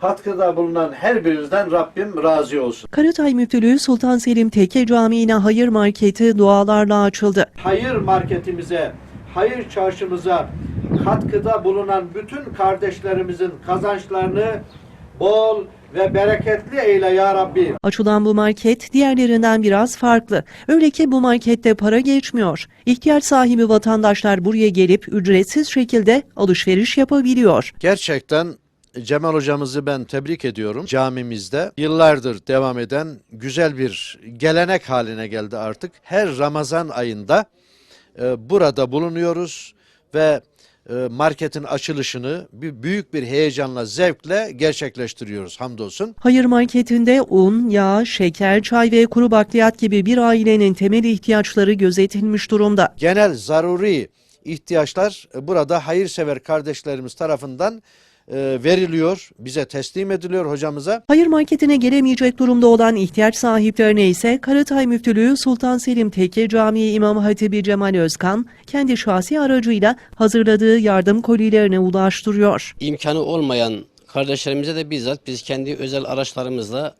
Katkıda bulunan her birinizden Rabbim razı olsun. Karatay Müftülüğü Sultan Selim Tekke Camii'ne hayır marketi dualarla açıldı. Hayır marketimize, hayır çarşımıza katkıda bulunan bütün kardeşlerimizin kazançlarını bol ve bereketli eyle ya Rabbi. Açılan bu market diğerlerinden biraz farklı. Öyle ki bu markette para geçmiyor. İhtiyaç sahibi vatandaşlar buraya gelip ücretsiz şekilde alışveriş yapabiliyor. Gerçekten Cemal hocamızı ben tebrik ediyorum. Camimizde yıllardır devam eden güzel bir gelenek haline geldi artık. Her Ramazan ayında e, burada bulunuyoruz ve e, marketin açılışını bir büyük bir heyecanla, zevkle gerçekleştiriyoruz hamdolsun. Hayır marketinde un, yağ, şeker, çay ve kuru bakliyat gibi bir ailenin temel ihtiyaçları gözetilmiş durumda. Genel zaruri ihtiyaçlar e, burada hayırsever kardeşlerimiz tarafından veriliyor, bize teslim ediliyor hocamıza. Hayır marketine gelemeyecek durumda olan ihtiyaç sahiplerine ise Karatay Müftülüğü Sultan Selim Tekke Camii İmam Hatibi Cemal Özkan kendi şahsi aracıyla hazırladığı yardım kolilerini ulaştırıyor. imkanı olmayan kardeşlerimize de bizzat biz kendi özel araçlarımızla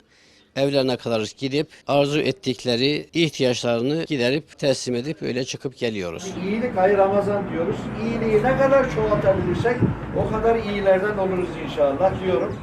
evlerine kadar gidip arzu ettikleri ihtiyaçlarını giderip teslim edip öyle çıkıp geliyoruz. İyilik hayır Ramazan diyoruz. İyiliği ne kadar çoğaltabilirsek o kadar iyilerden oluruz inşallah diyorum.